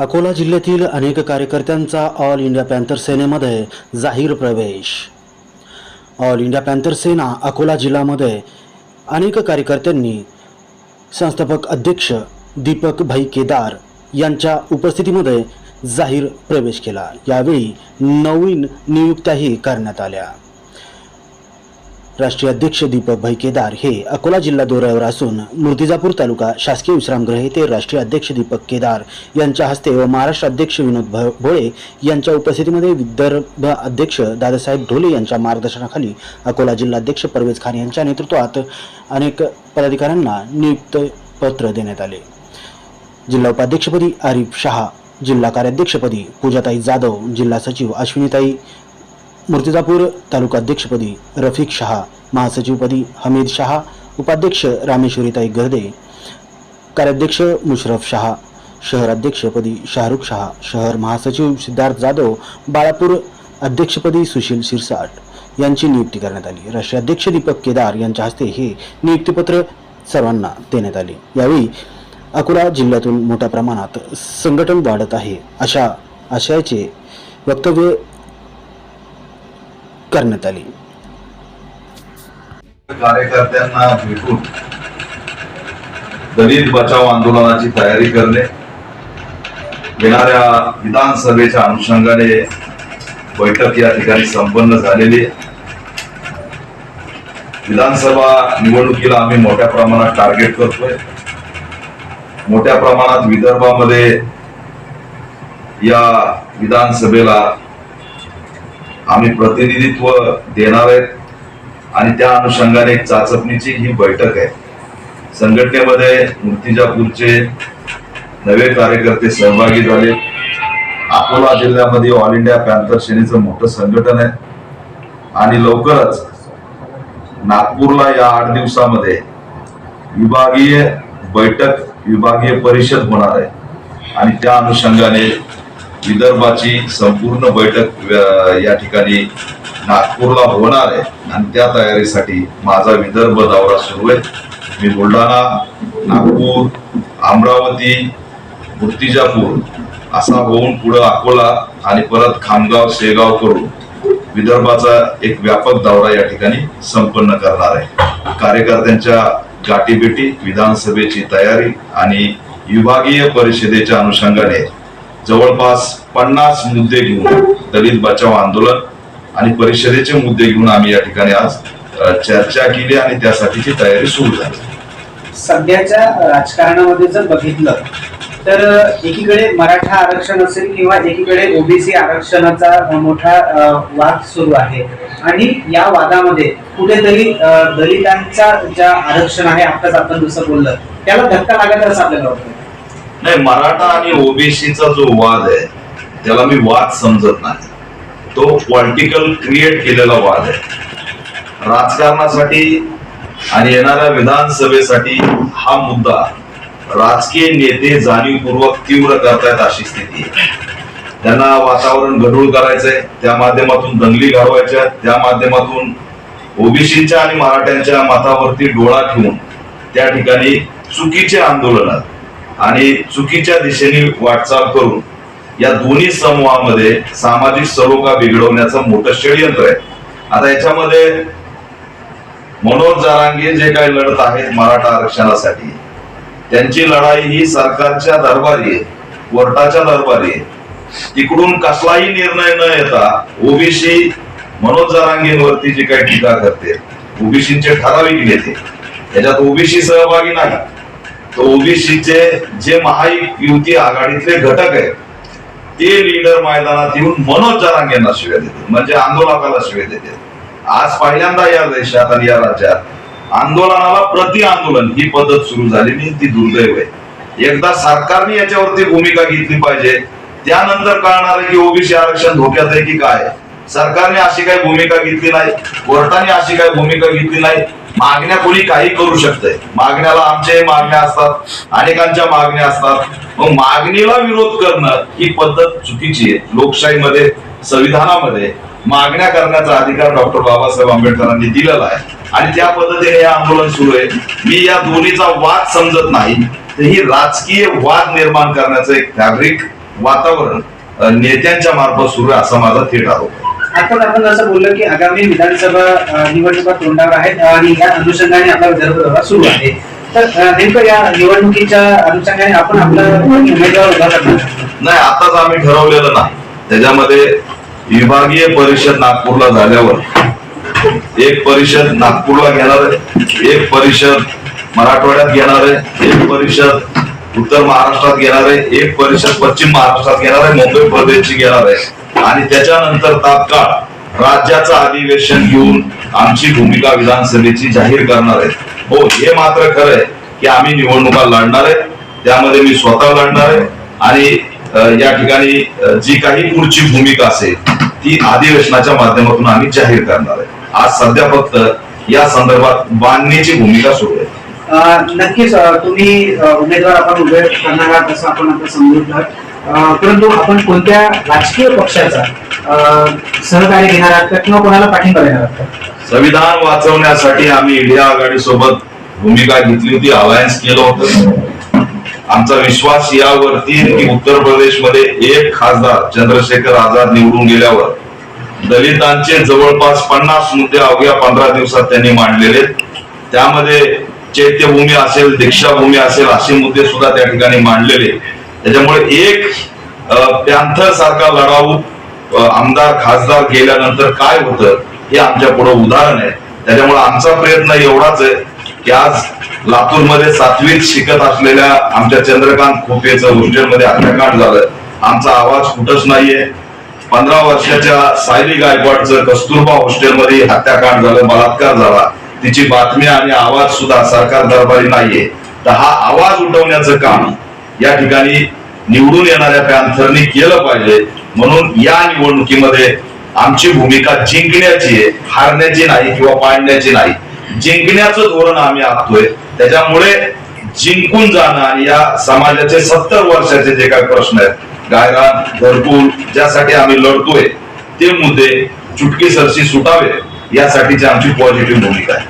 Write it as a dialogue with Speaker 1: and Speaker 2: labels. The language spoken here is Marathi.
Speaker 1: अकोला जिल्ह्यातील अनेक कार्यकर्त्यांचा ऑल इंडिया पॅन्थर सेनेमध्ये जाहीर प्रवेश. ऑल इंडिया पॅन्थर सेना अकोला जिल्ह्यामध्ये अनेक कार्यकर्त्यांनी संस्थापक अध्यक्ष दीपक भाई केदार यांच्या उपस्थितीमध्ये जाहीर प्रवेश केला. यावेळी नवीन नियुक्त्याही करण्यात आल्या. राष्ट्रीय अध्यक्ष दीपक भाई केदार हे अकोला जिल्हा दौऱ्यावर असून मूर्तिजापूर तालुका शासकीय विश्रामगृह येथे राष्ट्रीय अध्यक्ष दीपक केदार यांच्या हस्ते व महाराष्ट्र अध्यक्ष विनोद भ- भोळे यांच्या उपस्थितीमध्ये विदर्भ अध्यक्ष दादासाहेब ढोले यांच्या मार्गदर्शनाखाली अकोला जिल्हाध्यक्ष परवेज खान यांच्या नेतृत्वात अनेक पदाधिकाऱ्यांना नियुक्त पत्र देण्यात आले. जिल्हा उपाध्यक्षपदी आरिफ शहा जिल्हा कार्याध्यक्षपदी पूजाताई जाधव जिल्हा सचिव अश्विनीताई मूर्तिजापूर तालुकाध्यक्षपदी रफिक शहा महासचिवपदी हमीद शहा उपाध्यक्ष रामेश्वरीताई गर्दे कार्याध्यक्ष मुशरफ शहा शहर अध्यक्षपदी शाहरुख शहा शहर महासचिव सिद्धार्थ जाधव बाळापूर अध्यक्षपदी सुशील शिरसाट यांची नियुक्ती करण्यात आली. राष्ट्रीय अध्यक्ष दीपक केदार यांच्या हस्ते हे नियुक्तीपत्र सर्वांना देण्यात आले. यावेळी अकोला जिल्ह्यातून मोठ्या प्रमाणात संघटन वाढत आहे अशा आशयाचे वक्तव्य करण्यात आली
Speaker 2: कार्यकर्त्यांना भेटून दलित बचाव आंदोलनाची तयारी करणे येणाऱ्या विधानसभेच्या अनुषंगाने बैठक या ठिकाणी संपन्न झालेली आहे. विधानसभा निवडणुकीला आम्ही मोठ्या प्रमाणात टार्गेट करतोय मोठ्या प्रमाणात विदर्भामध्ये या विधानसभेला आम्ही प्रतिनिधित्व देणार आहेत. आणि त्या अनुषंगाने एक चाचपणीची ही बैठक आहे. संघटनेमध्ये मूर्तिजापूरचे नवे कार्यकर्ते सहभागी झाले. अकोला जिल्ह्यामध्ये ऑल इंडिया पॅन्थर सेनेचं मोठं संघटन आहे. आणि लवकरच नागपूरला या आठ दिवसामध्ये विभागीय बैठक विभागीय परिषद होणार आहे. आणि त्या अनुषंगाने विदर्भाची संपूर्ण बैठक या ठिकाणी नागपूरला होणार आहे. आणि त्या तयारीसाठी माझा विदर्भ दौरा सुरू आहे. मी बुलढाणा नागपूर अमरावती मूर्तिजापूर असा होऊन पुढं अकोला आणि परत खामगाव शेगाव करून विदर्भाचा एक व्यापक दौरा या ठिकाणी संपन्न करणार आहे. कार्यकर्त्यांच्या गाठीभेटी विधानसभेची तयारी आणि विभागीय परिषदेच्या अनुषंगाने जवळपास पन्नास मुद्दे घेऊन दलित बचाव आंदोलन आणि परिषदेचे मुद्दे घेऊन आम्ही या ठिकाणी आज चर्चा केली आणि त्यासाठीची तयारी सुरू झाली.
Speaker 3: सध्याच्या राजकारणामध्ये जर बघितलं तर एकीकडे मराठा आरक्षण असेल किंवा एकीकडे ओबीसी आरक्षणाचा मोठा वाद सुरू आहे. आणि या वादामध्ये कुठेतरी दलितांचा ज्या आरक्षण आहे आताच आपण जसं बोललं त्याला धक्का लागत असं आपल्याला वाटतं.
Speaker 2: नाही मराठा आणि ओबीसीचा जो वाद आहे त्याला मी वाद समजत नाही. तो पॉलिटिकल क्रिएट केलेला वाद आहे. राजकारणासाठी आणि येणाऱ्या विधानसभेसाठी हा मुद्दा राजकीय नेते जाणीवपूर्वक तीव्र करतायत अशी स्थिती त्यांना वातावरण गढूळ करायचंय त्या माध्यमातून दंगली घालवायच्या त्या माध्यमातून ओबीसीच्या आणि मराठ्यांच्या मतावरती डोळा ठेवून त्या ठिकाणी चुकीचे आंदोलन आणि चुकीच्या दिशेने वाटचाल करून या दोन्ही समूहामध्ये सामाजिक सलोखा बिघडवण्याचं मोठं षडयंत्र आहे. आता याच्यामध्ये मनोज जारांगे जे काही लढत आहेत मराठा आरक्षणासाठी त्यांची लढाई ही सरकारच्या दरबारी आहे कोर्टाच्या दरबारी आहे. तिकडून कसलाही निर्णय न येता ओबीसी मनोज जरांगेंवरती जी काही टीका करते ओबीसीचे ठराविक नेते त्याच्यात ओबीसी सहभागी नाही. ओबीसीचे जे महायुती आघाडीतले घटक आहेत ते लीडर मैदानात येऊन मनोज जरांगेंना शिव्या देते म्हणजे आंदोलकाला शिव्या देते आज पहिल्यांदा या देशात आणि या राज्यात आंदोलनाला प्रति आंदोलन ही पद्धत सुरू झाली नाही ती दुर्दैव आहे. एकदा सरकारने याच्यावरती भूमिका घेतली पाहिजे त्यानंतर कळणार आहे की ओबीसी आरक्षण धोक्यात आहे की काय सरकारने अशी काही भूमिका घेतली नाही कोर्टाने अशी काही भूमिका घेतली नाही मागण्या कोणी काही करू शकते मागण्याला आमच्याही मागण्या असतात अनेकांच्या मागण्या असतात. मग मागणीला विरोध करणं ही पद्धत चुकीची आहे. लोकशाहीमध्ये संविधानामध्ये मागण्या करण्याचा अधिकार डॉक्टर बाबासाहेब आंबेडकरांनी दिलेला आहे. आणि त्या पद्धतीने हे आंदोलन सुरू आहे. मी या दोन्हीचा वाद समजत नाही. तर ही राजकीय वाद निर्माण करण्याचं एक फॅब्रिक वातावरण नेत्यांच्या मार्फत सुरू आहे असा माझा थेट आरोप आहे.
Speaker 3: आपण आपण असं बोललो की आगामी विधानसभा निवडणुका तोंडावर आहेत आणि या अनुषंगाने आपला विदर्भ दौरा सुरू आहे. तर नेमकं या निवडणुकीच्या अनुषंगाने आपण आपला उमेदवार उभा करणार
Speaker 2: नाही आताच आम्ही ठरवलेलं नाही. त्याच्यामध्ये विभागीय परिषद नागपूरला झाल्यावर एक परिषद नागपूरला घेणार आहे एक परिषद मराठवाड्यात घेणार आहे एक परिषद उत्तर महाराष्ट्रात घेणार आहे एक परिषद पश्चिम महाराष्ट्रात घेणार आहे मुंबई प्रदेशची घेणार आहे. आणि त्याच्यानंतर तात्काळ राज्याचं अधिवेशन घेऊन आमची भूमिका विधानसभेची जाहीर करणार आहे. हो हे मात्र खरं आहे की आम्ही निवडणुका लढणार आहे त्यामध्ये मी स्वतः लढणार आहे. आणि या ठिकाणी जी काही पुढची भूमिका असेल ती अधिवेशनाच्या माध्यमातून आम्ही जाहीर करणार आहे. आज सध्या फक्त या संदर्भात बांधणीची भूमिका सुरू आहे.
Speaker 3: नक्कीच तुम्ही उमेदवार आपण उभे करणार आहात असं आपण आता समजून परंतु आपण कोणत्या राजकीय पक्षाचा सहकार्य घेणार आहात का किंवा कोणाला पाठिंबा देणार आहात
Speaker 2: संविधान वाचवण्यासाठी आम्ही इंडिया आघाडी सोबत भूमिका घेतली होती अलायन्स केलं होतं. आमचा विश्वास यावरती की उत्तर प्रदेशमध्ये एक खासदार चंद्रशेखर आझाद निवडून गेल्यावर दलितांचे जवळपास पन्नास मुद्दे अवघ्या पंधरा दिवसात त्यांनी मांडलेले त्यामध्ये चैत्यभूमी असेल दीक्षाभूमी असेल असे मुद्दे सुद्धा त्या ठिकाणी मांडलेले त्याच्यामुळे एक पॅन्थर सारखा लढाऊ आमदार खासदार गेल्यानंतर काय होतं हे आमच्या पुढे उदाहरण आहे. त्याच्यामुळे आमचा प्रयत्न एवढाच आहे की आज लातूरमध्ये सातवीत शिकत असलेल्या आमच्या चंद्रकांत खोपेचं हॉस्टेलमध्ये हत्याकांड झालं. आमचा आवाज कुठंच नाहीये. पंधरा वर्षाच्या सायली गायकवाडचं कस्तुरबा हॉस्टेलमध्ये हत्याकांड झालं बलात्कार झाला. तिची बातमी आणि आवाज सुद्धा सरकार दरबारी नाहीये. तर हा आवाज उठवण्याचं काम या ठिकाणी निवडून येणाऱ्या पॅन्थरनी केलं पाहिजे. म्हणून या निवडणुकीमध्ये आमची भूमिका जिंकण्याची आहे हारण्याची नाही किंवा पाडण्याची नाही. जिंकण्याचं धोरण आम्ही आखतोय. त्याच्यामुळे जिंकून जाणं आणि या समाजाचे सत्तर वर्षाचे जे काही प्रश्न आहेत गायरान घरकुल ज्यासाठी आम्ही लढतोय ते मुद्दे चुटकी सरशी सुटावे यासाठीची आमची पॉझिटिव्ह भूमिका आहे.